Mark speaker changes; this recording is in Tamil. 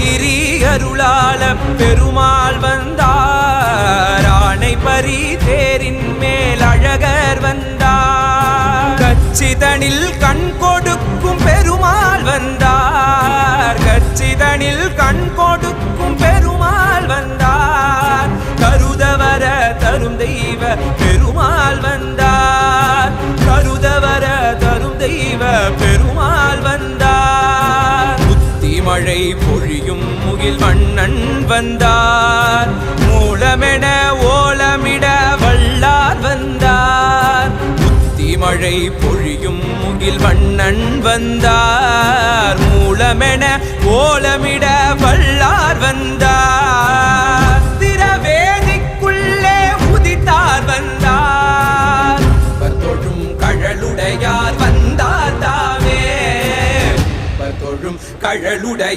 Speaker 1: கிரி அருளாள பெருமாள் வந்தார். ஆணை பரி தேரின் மேல் அழகர் வந்தார். கச்சிதனில் கண் கொடுக்கும் பெருமாள் வந்தார். கச்சிதனில் கண் கொடுக்கும் பெருமாள் வந்தார். கருதவர தரும் தெய்வ பெருமாள் வந்தார். கருதவர தரும் தெய்வ பெருமாள் மழை பொழியும் முகில் வண்ணன் வந்தார். மூலமெட ஓலமிட வல்லார் வந்தார். புத்தி மழை பொழியும் முகில் வண்ணன் வந்தார். மூலமென ஓலமிட வல்லார் வந்தார். திரவேதிக்குள்ளே உதித்தார் வந்தார். தொழும் கழலுடையார் வந்தார் தாமே. தொழும் கழலுடைய